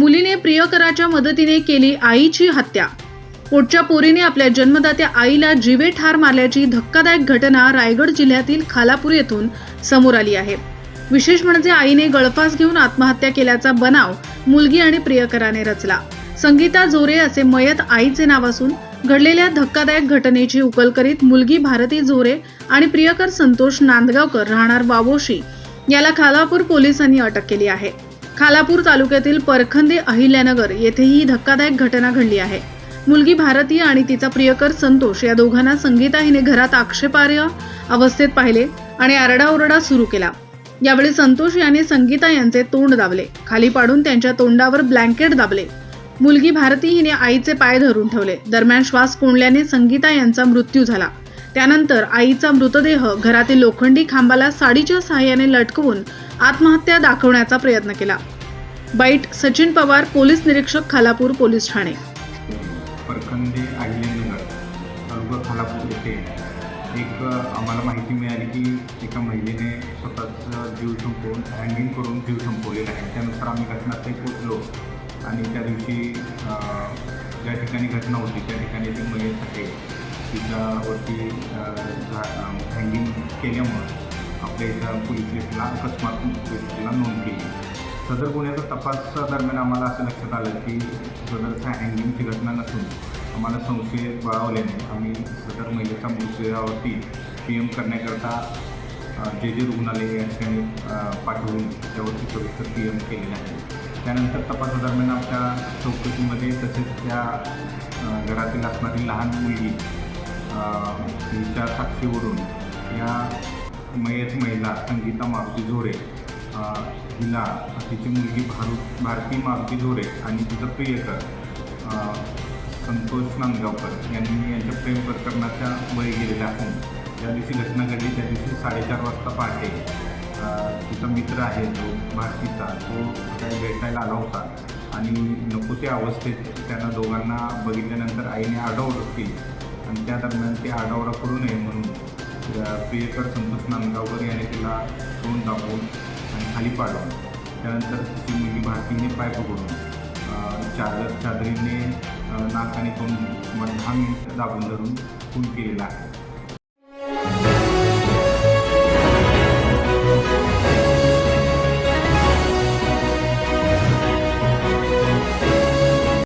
मुलीने प्रियकराच्या मदतीने केली आईची हत्या. पोटच्या पोरीने आपल्या जन्मदात्या आईला जीवे ठार मारल्याची धक्कादायक घटना रायगड जिल्ह्यातील खालापूर येथून समोर आली आहे. विशेष म्हणजे आईने गळफास घेऊन आत्महत्या केल्याचा बनाव मुलगी आणि प्रियकराने रचला. संगीता जोरे असे मयत आईचे नाव असून घडलेल्या धक्कादायक घटनेची उकल करीत मुलगी भारती जोरे आणि प्रियकर संतोष नांदगावकर राहणार बाबोशी याला खालापूर पोलिसांनी अटक केली आहे. खालापूर तालुक्यातील परखंदे अहिल्यानगर येथे ही धक्कादायक घटना घडली आहे. मुलगी भारती आणि तिचा प्रियकर संतोष या दोघांना संगीता हिने घरात आक्षेपार्ह अवस्थेत पाहिले आणि आरडाओरडा सुरू केला. यावेळी संतोष याने संगीता यांचे तोंड दाबले. खाली पाडून त्यांच्या तोंडावर ब्लँकेट दाबले. मुलगी भारती हिने आईचे पाय धरून ठेवले. दरम्यान श्वास कोंडल्याने संगीता यांचा मृत्यू झाला. त्यानंतर आईचा मृतदेह घरातील लोखंडी खांबाला साडीच्या सहाय्याने लटकवून आत्महत्या दाखवण्याचा प्रयत्न केला. बाईट सचिन पवार पोलीस निरीक्षक खालापूर पोलीस ठाणे. परखंदे अहिल्यानगर खालापूर येथे एक आम्हाला माहिती मिळाली की एका महिलेने स्वतःचा जीव संपवून हँगिंग करून जीव संपवलेला आहे. त्यानुसार आम्ही घटनास्थळी पोचलो आणि त्या दिवशी ज्या ठिकाणी घटना होती त्या ठिकाणी ती मयत आहे तिच्यावरती हँगिंग केल्यामुळं आपल्या इथं पोलीस स्टेशनला अकस्मात पोलीस स्टेशनला नोंद केली. सदर गुन्ह्याचा तपासादरम्यान आम्हाला असं लक्षात आलं की सदरचा हँगिंगची घटना नसून आम्हाला संशय बळावल्याने आम्ही सदर महिलेच्या मृतदेहावरती पी एम करण्याकरता जे जे रुग्णालय या ठिकाणी पाठवून त्यावरती सविस्तर पी एम केलेलं आहे त्यानंतर तपासादरम्यान आमच्या चौकशीमध्ये तसेच त्या घरातील असणारी लहान मुलगी अ, हिच्या साक्षीवरून या मयत महिला संगीता मारुती झोरे हिला तिची मुलगी भारू भारती मारुती झोरे आणि तिचं प्रियकर संतोष नांदगावकर यांनी यांच्या प्रेम प्रकरणाच्या बळी गेलेल्या असून ज्या दिवशी घटना घडली त्या दिवशी साडेचार वाजता पहाटे तिचा मित्र आहे जो भारतीचा तो काही भेटायला आला होता आणि नको त्या अवस्थेत त्यांना दोघांना बघितल्यानंतर आईने आरडाओरड केली आणि त्या दरम्यान ते आडावडा करू नये म्हणून प्रियकर संतोष नांदगावकर याने तिला तोंड दाबून आणि खाली पाडून त्यानंतर ती मुलगी भारतीने पाय पकडून चादर चादरीने नाक आणि तोंड दहा मिनिट दाबून धरून खून केलेला आहे.